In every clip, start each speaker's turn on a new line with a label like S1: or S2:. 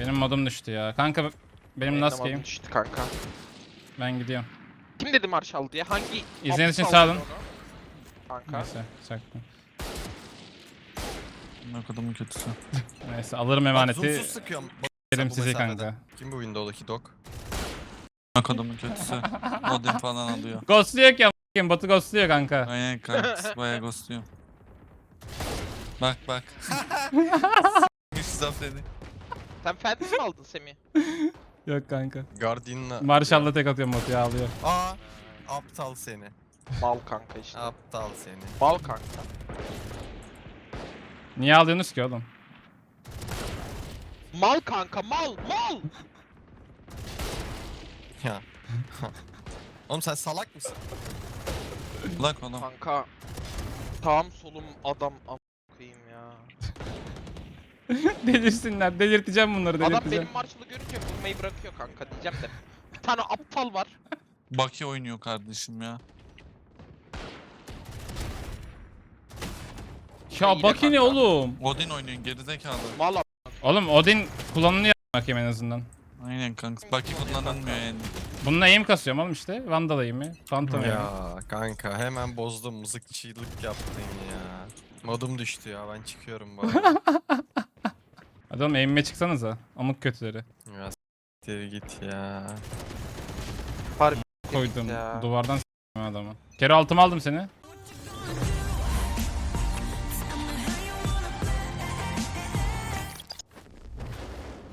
S1: Benim modum düştü ya. Kanka benim
S2: Benim
S1: nasıl game?
S2: düştü kanka.
S1: Ben gidiyorum.
S2: Kim dedi Marshall diye? Hangi
S1: İzlediğiniz için sağ olun.
S2: dedi? Kanka.
S1: Neyse sakin.
S3: Ne kadar kötüsü.
S1: Neyse alırım emaneti.
S4: zoomsuz sıkıyorum. Bu
S1: sizi kanka.
S4: Kim bu Windows'daki dog?
S3: Ne kadar kötüsü. Odin falan alıyor.
S1: Ghostluyor ki a**ayım. Batu ghostluyor kanka.
S3: Aynen kanka. Bayağı ghostluyor. Bak bak. Şizofreni. seni.
S2: Sen Phantom mi aldın Semih?
S1: Yok kanka.
S4: Guardian'la.
S1: Marshall'la tek atıyorum Batu'ya ağlıyor.
S4: Aa. Aptal seni.
S2: Bal kanka işte.
S4: Aptal seni.
S2: Bal kanka.
S1: Niye ağlıyorsunuz ki oğlum?
S2: Mal kanka mal mal.
S4: Ya. Oğlum sen salak mısın?
S3: Bak oğlum.
S2: Kanka. Tam solum adam am koyayım ya.
S1: Delirsinler. Delirteceğim bunları
S2: Adam
S1: delirteceğim.
S2: benim Marshall'ı görünce vurmayı bırakıyor kanka diyeceğim de. Bir tane aptal var.
S3: Baki oynuyor kardeşim ya.
S1: Ya bak yine
S2: kanka.
S1: oğlum.
S3: Odin oynuyor gerizekalı.
S2: Mal a-
S1: Oğlum Odin kullanılıyor bakayım en azından.
S3: Aynen kanka. Baki kullanılmıyor yani.
S1: Bununla aim kasıyorum oğlum işte. Vandal aim'i. Phantom.
S4: Ya kanka hemen bozdum mızıkçılık yaptın ya. Modum düştü ya ben çıkıyorum arada.
S1: Hadi oğlum aim'e çıksanıza. Amık kötüleri.
S4: ya s**tir git ya.
S1: Koydum.
S2: ya.
S1: Duvardan s**tim adamı. Kero altıma aldım seni.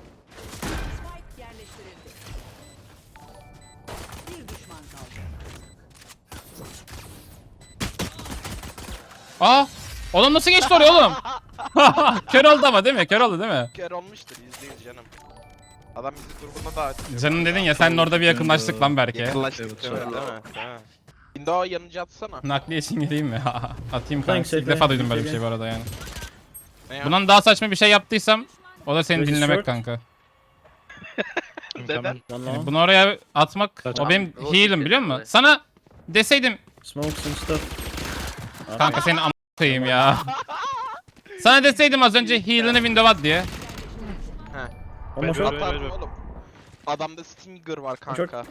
S5: Spike yerleştirildi. Bir düşman kaldı.
S1: Aa! Oğlum nasıl geçti oraya oğlum? Kör oldu ama değil mi? Kör oldu değil mi?
S2: Kör olmuştur %100 canım. Adam bizi grubuna da
S1: Canım dedin ya sen orada bir yakınlaştık lan belki.
S2: yakınlaştık değil mi? Değil mi? Mi? Window yanıcı atsana.
S1: Nakliye için geleyim mi? Atayım kanka. İlk defa duydum böyle bir şey bu arada yani.
S2: Ne?
S1: Bundan daha saçma bir şey yaptıysam o da seni dinlemek kanka.
S2: Neden?
S1: Yani bunu oraya atmak o benim heal'im biliyor musun? Sana deseydim
S6: Smokes and stuff.
S1: Kanka senin am koyayım ya. Sana deseydim az önce heal'ını window at diye.
S6: One more shot.
S2: Atardım oğlum. Adamda Stinger var kanka.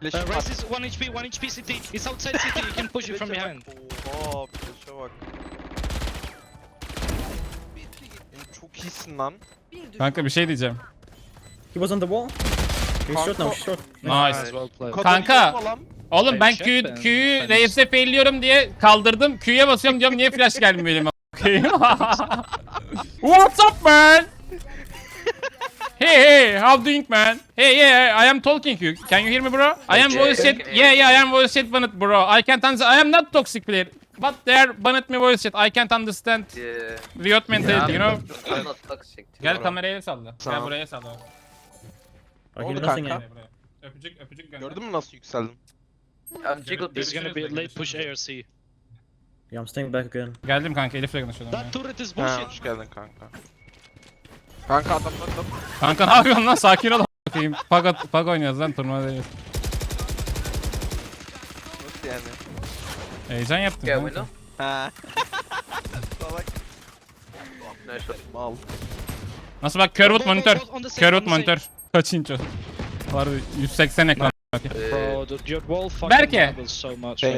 S2: Flash'ı
S7: Uh,
S2: var.
S7: Rice is 1 HP, 1 HP CT. It's outside CT, you can push it from behind.
S2: Oha flash'a bak. Oğlum Çok iyisin lan.
S1: Kanka bir şey diyeceğim.
S6: He was on the wall. He's short now, he's short.
S1: Nice.
S7: well played.
S2: Kadın
S1: Kanka.
S2: yapma lan.
S1: Oğlum ben Q'yu
S7: ben-
S1: Reis'e failliyorum diye kaldırdım. Q'ya basıyorum diyorum niye flash gelmiyor elime? What's up man? Hey hey, how doing man? Hey yeah, I am talking you. Can you hear me bro? I am voice chat. Yeah yeah, I am voice chat banned bro. I can't understand. I am not toxic player. But they are banned me voice chat. I can't understand
S8: Yeah.
S1: Riot mentality, you know?
S8: I'm not toxic. too.
S1: Gel kameraya salla. Gel buraya salla.
S2: Oldu kanka.
S1: Öpücük öpücük gönder.
S2: Gördün mü nasıl yükseldim?
S8: I'm jiggle
S7: There's gonna be a late push ARC.
S6: Yeah, I'm staying back again.
S1: Geldim kanka Elif'le konuşuyordum.
S7: That turret is
S2: Ha,
S7: bullshit.
S2: hoş geldin kanka. Kanka adamlar da
S1: Kanka ne yapıyorsun lan? Sakin ol bakayım. Pag, pag oynuyoruz lan turnuva değil.
S2: nasıl yani?
S1: Heyecan yaptım.
S8: Yeah,
S1: kanka.
S8: window.
S2: Ha. Salak
S8: Nice shot.
S2: mal.
S1: Nasıl bak
S7: both-
S1: monitör.
S7: on the the same.
S1: monitör. Kaç inç o? Var 180 ekran.
S8: Uh,
S7: Bro, the, your wall fucking
S1: Berke.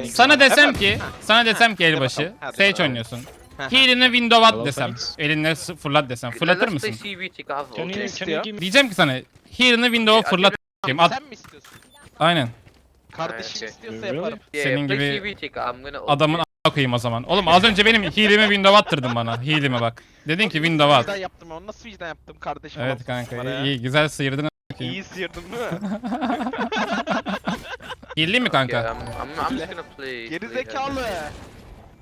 S1: Sana desem ki, sana desem ki elbaşı, Sage oynuyorsun. Heal'ini window at desem. Elinle fırlat desem. Fırlatır mısın? Diyeceğim ki sana, heal'ini window'a fırlat.
S2: Sen mi istiyorsun?
S1: Aynen.
S2: Kardeşin istiyorsa yaparım.
S8: Yeah,
S1: Senin gibi Adamın a**a koyayım o zaman. Oğlum az önce benim heal'imi window attırdın bana. Heal'ime bak. Dedin ki window at.
S2: Vicdan yaptım onu nasıl vicdan yaptım kardeşim?
S1: Evet kanka iyi, iyi güzel sıyırdın. a**ayım.
S2: İyi sıyırdın değil mi?
S1: Heal'li mi kanka?
S8: I'm, I'm, I'm just gonna play.
S2: Geri zekalı.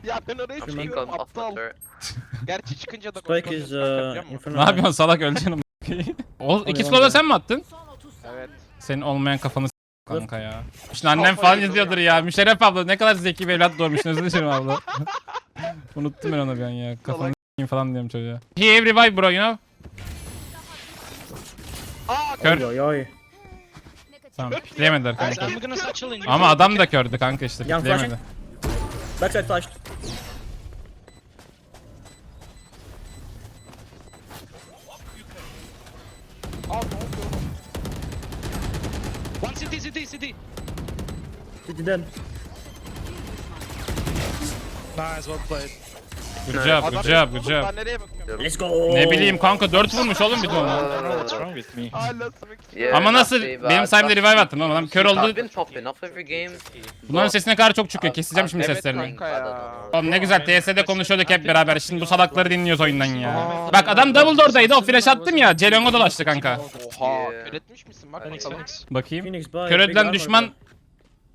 S2: Ya ben oraya çıkıyorum aptal. Gerçi çıkınca da
S6: Spike
S2: kontrol
S6: is uh,
S1: Ne yapıyorsun salak öleceksin o iki scroll'u sen mi attın?
S5: Son 30 saniye.
S2: Evet.
S1: Senin olmayan kafanı kanka ya. Şimdi annem falan izliyordur ya. Müşerref abla ne kadar zeki bir evlat doğurmuşsun özür dilerim abla. Unuttum ben onu bir an ya. Kafanı s**eyim falan diyorum çocuğa. He have revive bro you know.
S2: Aa
S1: Kör.
S6: Oi, oi, oi.
S1: Tamam pikleyemediler kanka.
S7: I'm gonna satchel in.
S1: Ama adam da kördü kanka işte
S6: Yan
S1: pikleyemedi.
S6: Backside flashed.
S7: One city, city, city.
S6: City dead.
S7: Nice, well played.
S1: Good job, good job, good job.
S2: Ben nereye bakıyorum?
S6: Let's go.
S1: Ne bileyim kanka 4 vurmuş oğlum bir de
S7: what's wrong with me.
S2: Hala.
S8: Yeah,
S1: Ama nasıl benim sayemde revive attım ama adam kör
S8: I've
S1: oldu.
S8: been popping off every game.
S1: Bunların sesi ne kadar çok çıkıyor. Keseceğim şimdi
S2: Evet
S1: seslerini.
S2: kanka ya.
S1: Oğlum ne güzel TS'de konuşuyorduk hep beraber. Şimdi bu salakları dinliyoruz oyundan ya. Bak adam double door'daydı o flash attım ya. Celongo dolaştı kanka.
S2: Oha kör etmiş misin bak bakalım.
S1: Bakayım.
S6: Phoenix buy.
S1: Kör edilen düşman.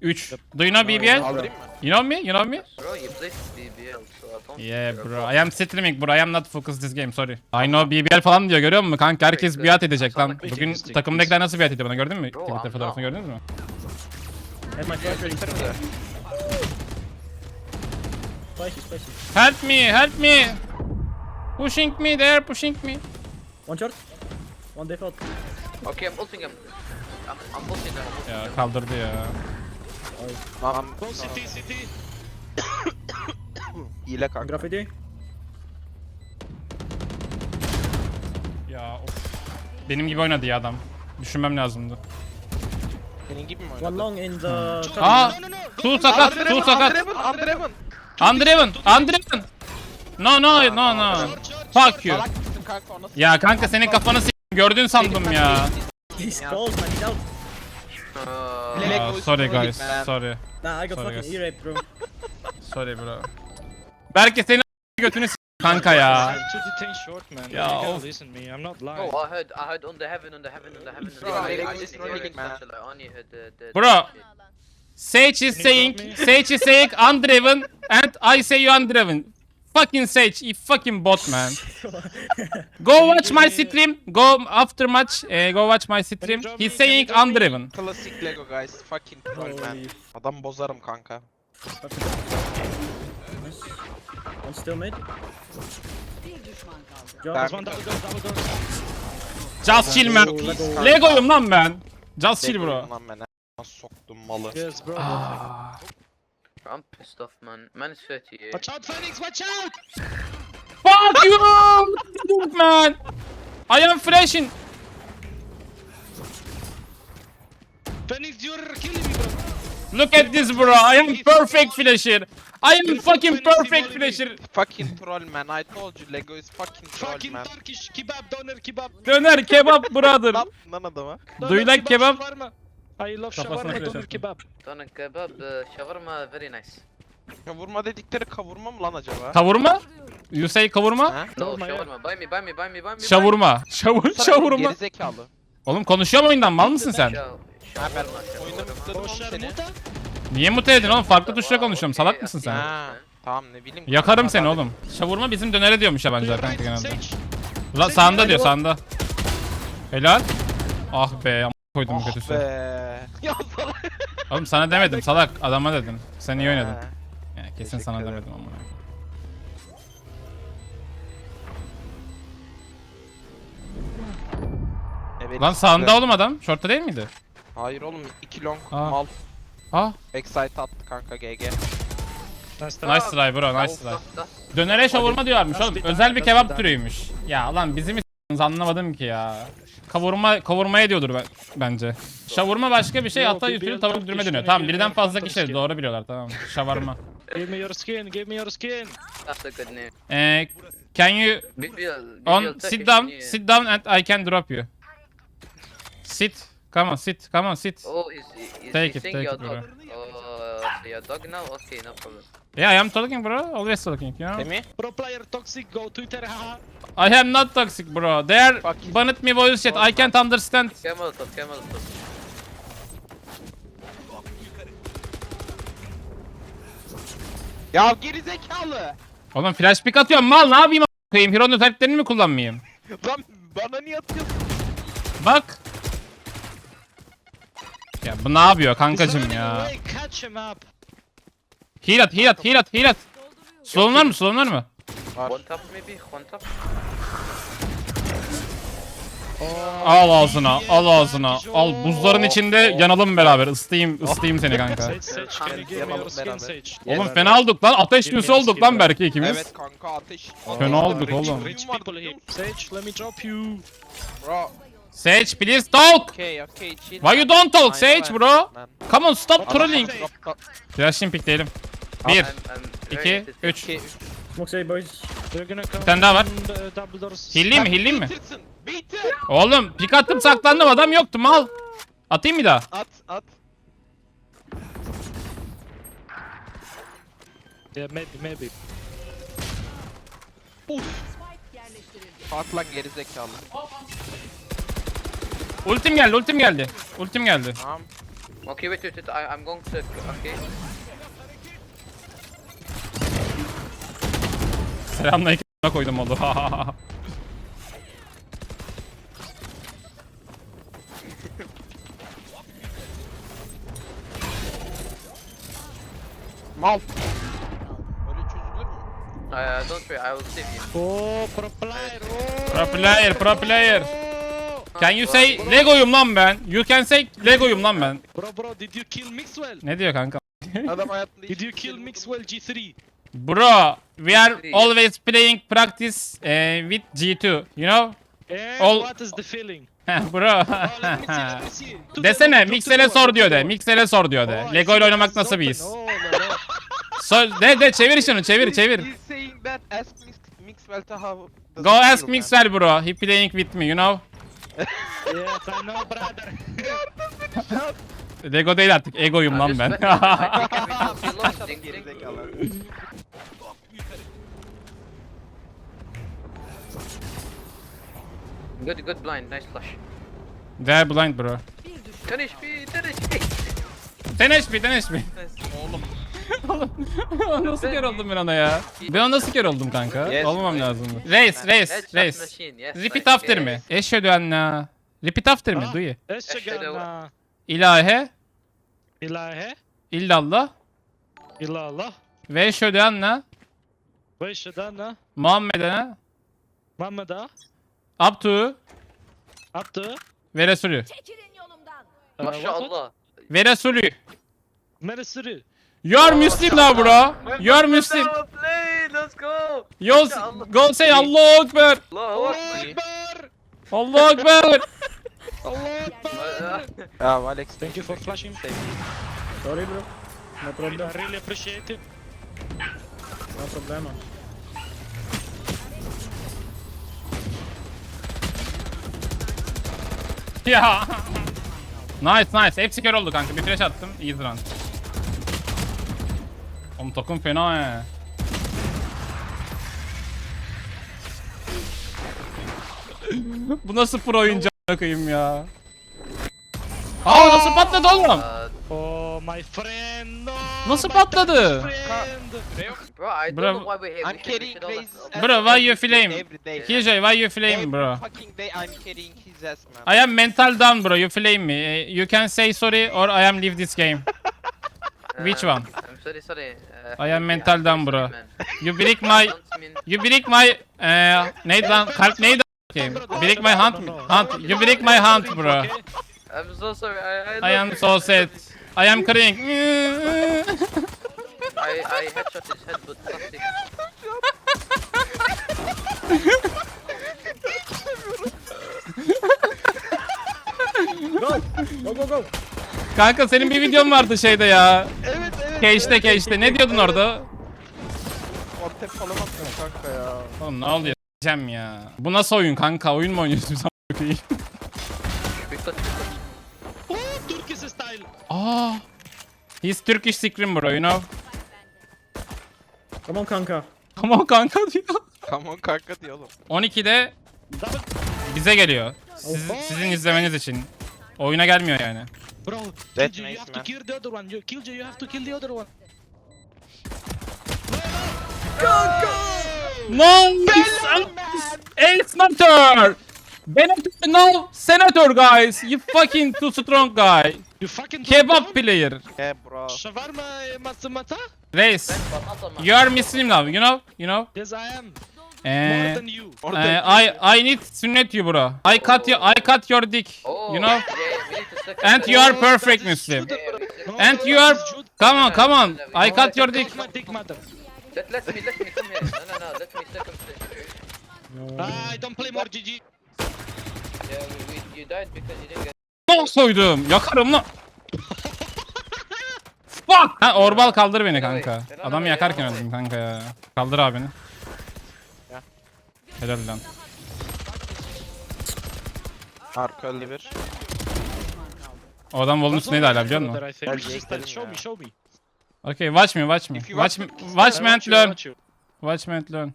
S1: 3. Do you know BBL?
S2: Aldırayım mı?
S1: You know me? You know me?
S8: Bro, you played BBL, so I don't
S1: Yeah bro. I am streaming bro. I am not focused this game. Sorry. I know BBL falan diyor görüyor musun kanka? Herkes biat edecek lan. Bugün takımdakiler nasıl biat ediyor bana gördün mü?
S8: Bro,
S1: Twitter
S8: I'm
S1: fotoğrafını gördünüz mü?
S6: Have my flash ready. Spicy, spicy.
S1: Help me, help me. Pushing me, they are pushing me.
S6: One shot. One default.
S8: Okay, I'm ulting him. I'm, I'm ulting him. I'm ulting
S1: Ya
S8: him.
S1: kaldırdı ya.
S2: Lan
S7: Go city, city.
S2: hile kanka.
S6: Graffiti.
S1: Ya of. Benim gibi oynadı ya adam. Düşünmem lazımdı.
S2: Senin gibi mi
S6: One
S2: oynadı?
S6: long in the.
S1: Aa!
S7: No, no, no. Go
S1: sakat, two sakat.
S2: Andreven, Andreven.
S1: Undriven, undriven. No no no no. Fuck you.
S2: Salak mısın kanka o nasıl?
S1: Ya kanka senin kafanı s*** gördün sandım ya.
S6: He's close, man. He's out.
S8: Uh,
S1: sorry guys, sorry.
S6: Nah, I got
S1: Sorry,
S6: fucking
S1: guys.
S6: e-raped, bro.
S1: Sorry bro. Belki senin götünü s*** kanka ya.
S7: I'm too detained short, man.
S1: Yeah,
S7: you gotta listen me. I'm not lying.
S8: Oh, I heard, I heard on the heaven, on the heaven, on the heaven. on the heaven. I
S2: is
S8: didn't hear it,
S2: man.
S8: I only heard the, the,
S1: Bro. Sage is saying, Sage is saying undriven and I say you undriven. Fucking Sage, you fucking bot man. Go watch my stream. Go after match. eh, go watch my stream. He's saying undriven.
S2: Klasik Lego guys. Fucking troll man. Adam bozarım kanka.
S6: One still mid.
S1: Just chill man.
S6: Lego.
S1: Lego'yum lan ben. Just chill bro.
S2: Lan ben soktum malı.
S7: Yes, bro.
S8: I'm pissed off, man. Man is 38.
S7: Watch out, Phoenix, watch out!
S1: Fuck you! man. I am flashing.
S7: Phoenix, you're killing me, bro.
S1: Look at this bro. I am perfect flasher. I am fucking perfect flasher.
S2: Fucking troll man. I told you Lego is fucking troll
S7: Fucking
S2: man.
S7: Turkish kebab, doner kebab.
S1: Döner kebap brother.
S2: Lan lan adama.
S1: Do you like kebab?
S7: I love
S1: Kafasına
S7: shawarma,
S1: flash
S7: doner
S1: attım.
S7: kebab.
S8: Doner kebab, shawarma, very nice.
S2: Kavurma dedikleri kavurma mı lan acaba?
S1: Kavurma? You say kavurma?
S2: Ha?
S8: No,
S7: Shawarma.
S8: Buy me, buy me, buy me, buy me.
S1: Şavurma. Şavur, şavurma.
S2: Gerizekalı.
S1: Oğlum konuşuyor mu oyundan? Mal mısın sen?
S8: Shawarma,
S2: oyunda
S8: shawarma.
S2: oğlum seni.
S1: Niye mute edin oğlum? Farklı tuşla konuşuyorum. Salak mısın sen?
S2: Ha. Tamam ne bileyim.
S1: Yakarım seni oğlum. Şavurma bizim dönere diyormuş yabancılar
S7: You're
S1: kanka
S7: right,
S1: genelde.
S7: Sage.
S1: La, sağında diyor sağında. Helal. Ah be koydum
S2: Ah
S1: kötüsü.
S2: be. Ya salak.
S1: Oğlum sana demedim salak adama dedim. Sen iyi oynadın.
S2: Ha.
S1: Yani kesin
S2: Teşekkür
S1: sana
S2: ederim.
S1: demedim ama.
S2: Evet,
S1: Lan sağında oğlum adam. Short'ta değil miydi?
S2: Hayır oğlum 2 long
S1: Aa.
S2: mal.
S1: Ah.
S2: Excite attı kanka GG.
S7: Nice try.
S1: Bro nice try.
S8: that's- that's-
S1: Dönere şavurma diyorlarmış oğlum. Özel bir kebap türüymüş. Ya lan bizi mi anlamadım ki ya. Kavurma kavurma ediyordur ben, bence. Şavurma başka bir şey hatta
S7: bir
S1: tavuk dürme dönüyor. Tamam
S7: bir
S1: birden fazla kişi doğru biliyorlar tamam. Şavarma.
S7: Give me your skin, give me your skin.
S8: That's a good name.
S1: Eee can you on sit down sit down and I can drop you. Sit. Come on sit. Come on sit.
S8: Oh, is, is
S1: Take it, take it, bro.
S8: Oh, your dog now? Okay, no problem.
S1: Yeah I am talking bro. Always talking you know.
S2: Emi?
S7: Pro player toxic, go Twitter, haha.
S1: I am not toxic bro. They are
S2: Fuck
S1: banned me voice chat. I can't understand.
S8: Camel top, camel top.
S2: Ya geri zekalı.
S1: Oğlum flash pick atıyorum mal ne yapayım a**ına koyayım? Hero'nun özelliklerini mi kullanmayayım?
S2: Lan bana niye atıyorsun?
S1: Bak. Ya bu ne yapıyor kankacım ya? Heal at heal at heal at heal at. Slow'un var mı slow'un var mı?
S8: One top maybe, one top.
S1: Al ağzına al ağzına. Al buzların içinde yanalım beraber. Isıtayım ısıtayım seni kanka. Oğlum fena olduk lan. Ateş düğüsü olduk lan belki ikimiz.
S2: Evet kanka ateş.
S1: Fena olduk oğlum.
S7: Sage, let me drop you.
S2: Bro
S1: Sage please talk.
S2: Okay, okay, chill.
S1: Why you don't talk Sage bro?
S2: man.
S1: Come on stop trolling. Flash'ın pikleyelim. Bir,
S8: I'm, I'm very
S1: iki,
S8: interested.
S1: üç.
S2: Okay.
S6: Smoke say boys.
S1: Bir tane daha var.
S7: doors.
S1: Hilliyim mi hilliyim mi? Oğlum pik attım saklandım adam yoktu mal. Atayım bir daha.
S2: At, at.
S7: Yeah, maybe, maybe.
S2: At lan gerizekalı.
S1: Ultim geldi ultim geldi. Ultim geldi.
S2: Tamam.
S8: Okay, wait, wait, wait. I, I'm going to. Okay.
S1: Selamünaleyküm koydum oldu.
S2: Mal. Öyle çözülür mü?
S8: Uh, don't worry, I will save you.
S7: Oh, pro player. Oh.
S1: pro player pro player. Can you say Lego'yum lan ben? You can say Lego'yum lan ben.
S7: Bro, bro, did you kill Mixwell?
S1: Ne diyor kanka?
S2: Adam hayatında
S7: Did you kill. Mixwell G3?
S1: Bro, we are always playing practice eh, with G2, you know?
S7: And
S1: All-
S7: what is the feeling?
S1: Bro.
S7: Oh,
S1: Desene, Mixel'e sor diyor de. Mixel'e sor diyor de.
S7: Oh,
S1: Lego ile oynamak nasıl bir his?
S7: Oh.
S1: Sor, de de çevir şunu, çevir çevir. Go ask. Mixel bro, he playing with me, you know?
S7: Yes, I know, brother.
S1: Lego değil artık, egoyum lan ben.
S2: Gerizekalı.
S8: Good, good blind. Nice flash.
S1: They're blind bro.
S8: 10 HP, 10 HP.
S1: 10 HP, 10 HP.
S2: Oğlum.
S1: Oğlum nasıl kör oldum ben ona ya? Ben ona nasıl kör oldum kanka?
S2: Yes, right.
S1: lazım. Reis.
S8: machine, yes.
S1: Repeat after me. Eşhedü enne. Repeat after me,
S7: Ah.
S1: duy.
S7: Eşhedü
S1: İlahe,
S7: ilahe
S1: illallah
S7: illallah
S1: ve eşhedü enne
S7: ve eşhedü enne
S1: Muhammed'e
S7: Muhammed'a
S1: abdu
S7: abdü
S1: ve Resulü.
S5: Çekilin yolumdan.
S8: MashaAllah.
S1: Ve Resulü.
S7: Meresiri.
S1: You are Muslim now bro. You are Muslim.
S8: Let's go.
S1: You go say Allahu Ekber.
S8: Allahu.
S7: Ekber.
S1: Allahu Ekber.
S2: Ya Alex.
S7: Thank you for flashing.
S6: Sorry bro. No problem.
S7: I really appreciate it.
S6: No problema.
S1: ya. Nice nice. Hepsi kör oldu kanka. Bir flash attım. İyi run. Oğlum takım fena he. Bu nasıl pro oyuncu a**ına koyayım ya. Aa nasıl patladı oğlum?
S8: Uh,
S7: Oh my friend. No,
S1: Nasıl
S7: my
S1: patladı?
S7: best friend.
S8: bro, I don't
S1: Bro,
S8: know why we're here.
S2: I'm
S8: We should- we
S2: carrying
S8: should all-
S2: Grace's
S1: Bro, why you
S2: every
S1: flame?
S2: Every day.
S1: Why you flame bro?
S2: Fucking day I'm carrying his ass man.
S1: I am mental down bro. You flame me. Eh, You can say sorry or I am leave this game. Which one?
S8: Sorry, sorry. Uh,
S1: I am mental
S8: to
S1: bro. You break my You break my eee neydi lan kalp neydi a**ayım? Break my hand hand you break my hand bro.
S7: Okay.
S8: I'm so sorry. I, I,
S1: I am so sad. I am crying.
S8: I, I headshot his head, but plastic.
S6: Go! Go go go!
S1: Kanka senin bir videon vardı şeyde ya. Cage'de cage'de. Ne diyordun orada?
S2: Ortep falan atmıyor kanka ya.
S1: Oğlum ne oluyor? Cem ya. Bu nasıl oyun kanka? Oyun mu oynuyorsun sen? a**ayım?
S8: Quick touch, quick touch.
S7: Oh, Turkish style.
S1: Aa. He's Turkish scream bro, you know?
S6: Come on kanka.
S1: Come on kanka diyor.
S2: Come on kanka diyor oğlum.
S1: 12'de
S7: Double.
S1: bize geliyor. Siz- sizin izlemeniz için. Oyuna gelmiyor yani.
S7: Bro, Killjoy, you
S2: nice,
S7: have to
S2: man.
S7: kill the other one. You, Killjoy, you have to kill the other one.
S1: No! El Senator! Benator, no! Senator guys! You fucking too strong guy!
S7: You fucking
S1: Kebab player!
S2: He bro.
S7: Shawarma eh,
S8: not on my-
S1: you are Muslim now, you know? You know?
S7: Yes, I am. More
S1: Eh,
S7: than you.
S1: eh, I I need sünnet you bro. I cut you I cut your dick.
S8: Oh,
S1: You know?
S8: Yeah, yeah, we need to suck
S1: And you are
S7: Oh,
S1: perfect Muslim.
S7: No,
S1: And
S7: that
S1: you are
S7: Jude.
S1: Come on, come on. I
S8: No,
S1: cut your dick.
S7: Take my dick, madam.
S8: Let, let me, let me come here. No, no, no. Let me circumcise.
S6: No.
S7: I don't play more GG.
S8: Yeah, we, we, you died because you didn't get.
S1: Ne soydum? Yakarım lan. Fuck! Ha Orbal kaldır beni kanka. Adam yakarken öldüm kanka ya. Kaldır abini. Helal lan.
S2: Arka öldü bir.
S1: O adam volun üstündeydi hala biliyor musun?
S7: I think. Just show me,
S2: ya.
S7: show me.
S1: Okay, watch me, watch me.
S2: If you
S1: Watch
S2: want
S1: me,
S2: to-
S1: watch
S7: I
S1: me and
S7: want you, I
S1: learn.
S7: want you.
S1: Watch me and learn.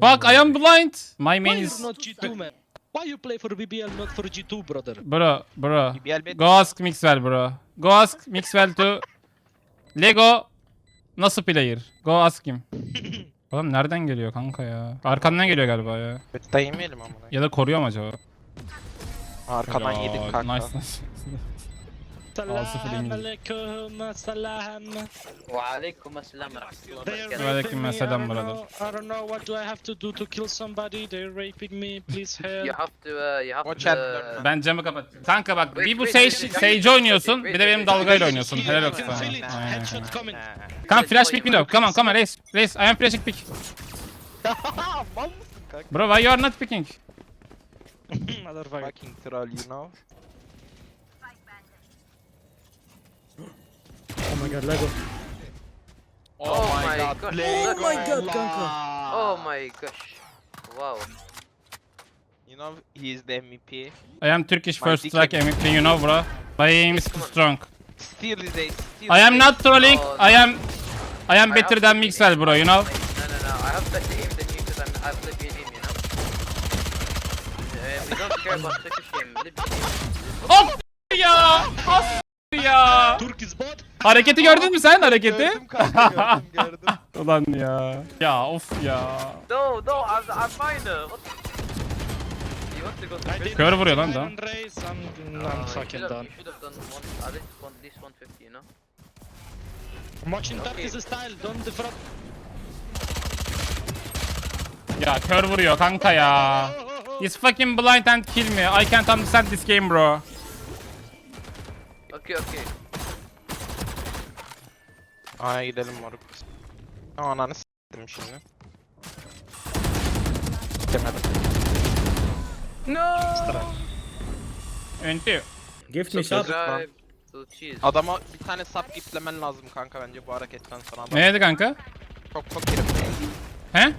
S1: Fuck, I am blind. My
S7: Why
S1: main
S7: you're
S1: is...
S7: not G2, man? Why you play for BBL, not for G2, brother?
S1: Bro, bro.
S2: Bet.
S1: Go ask Mixwell bro. Go ask Mixwell to... Lego nasıl player? Go ask him. Oğlum nereden geliyor kanka ya? Arkandan geliyor galiba ya.
S2: Yemeyelim ama.
S1: Ya da koruyor mu acaba?
S2: Arkadan yedik kanka.
S1: Nice nice.
S7: Selam aleyküm
S8: selam.
S1: Ve aleyküm selam.
S7: I don't know what do I have to do to kill somebody. They're raping me. Please help.
S8: You have to uh, you have
S2: Watch
S8: to uh...
S1: Ben camı kapat. Kanka bak bir bu Sage, Sage oynuyorsun bir de benim dalgayla oynuyorsun. Helal olsun.
S7: Headshot.
S1: Come flash pick me window. Come on come on race. Race I am flashing pick. Bro why you are not picking?
S2: Motherfucking troll you know.
S6: My god, Lego.
S8: Oh my gosh.
S6: Oh my god, kanka.
S8: Oh my gosh. Wow.
S2: You know he is the MVP.
S1: I am Turkish
S2: My
S1: first
S2: dick is-
S1: MVP you know bro. My aim is too strong.
S2: Still is a still
S1: I am
S2: is
S1: not trolling.
S8: Oh,
S1: I am I am
S8: I
S1: better
S8: have
S1: than
S8: to-
S1: Mixwell bro you know.
S8: No, no, no. I have better aim than you because I'm I have Libyan aim, you know. Uh, we don't care about Turkish aim. Libyan aim.
S1: Of ya. Of
S7: is.
S1: Hareketi gördün mü sen hareketi?
S2: Gördüm kanka gördüm gördüm.
S1: Ulan ya. Ya of ya.
S8: No, no, I'm, I'm fine. What? You want to go to
S7: I did
S1: Kör vuruyor lan da.
S7: 99 race. I'm, I'm
S8: you
S7: fucking
S8: should have-
S7: done.
S8: You should have done one, at least one, at least 150, you know.
S7: I'm watching
S8: Okay.
S7: Turkish style. Don't defraud.
S1: Ya kör vuruyor kanka ya. He's fucking blind and kill me. I can't understand this game bro.
S8: Okay, okay.
S2: Aya gidelim moruk. Ananı s**tim şimdi. Demedim.
S1: Enti.
S6: Gift me shot.
S8: Subscribe to cheese.
S2: Adama bir tane sap giplemen lazım kanka bence bu hareketten sonra. Adam
S1: Ne dedi kanka?
S2: Çok fakirim.
S1: He?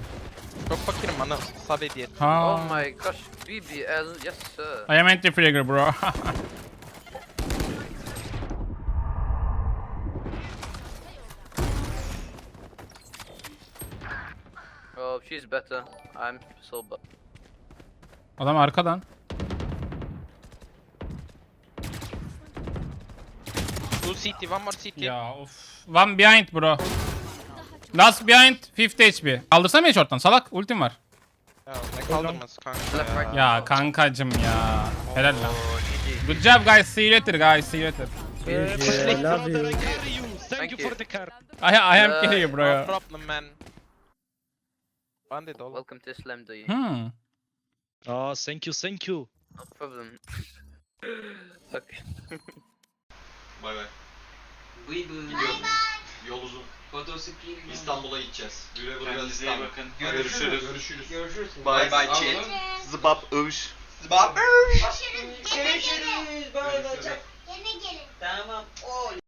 S2: Çok fakirim bana sap hediye.
S1: Ha.
S8: Oh my gosh, BBL, yes sir.
S1: I am anti fragger bro.
S8: Oh, she's better. I'm so bad.
S1: Adam arkadan.
S2: Two CT, one more CT.
S1: Ya of. One behind bro. Last behind 50 HP. Kaldırsana beni short'tan salak. Ultim var.
S2: Ya ne kaldırması kanka ya.
S1: Ya kankacım ya. Helal lan. Good job guys. See you later guys. See you later.
S7: Uh,
S6: Yeah,
S7: brother,
S6: I love
S7: I
S6: you.
S7: Thank,
S8: Thank
S7: you, for the car.
S1: I, I am
S8: Uh,
S1: kidding
S2: No
S1: bro.
S2: problem man. De oğlum.
S8: Welcome to do you?
S1: Hmm.
S7: Oh, thank you, thank you.
S8: No problem. okay.
S9: Bay bay. Yol uzun. İstanbul'a gideceğiz. Güle güle İstanbul. bakın. Görüşürüz. Görüşürüz. Görüşürüz. Bay bay chat. Zıbap övüş. Zıbap övüş.
S10: Görüşürüz. Görüşürüz. Böyle olacak. Yine gelin. Tamam. Oy.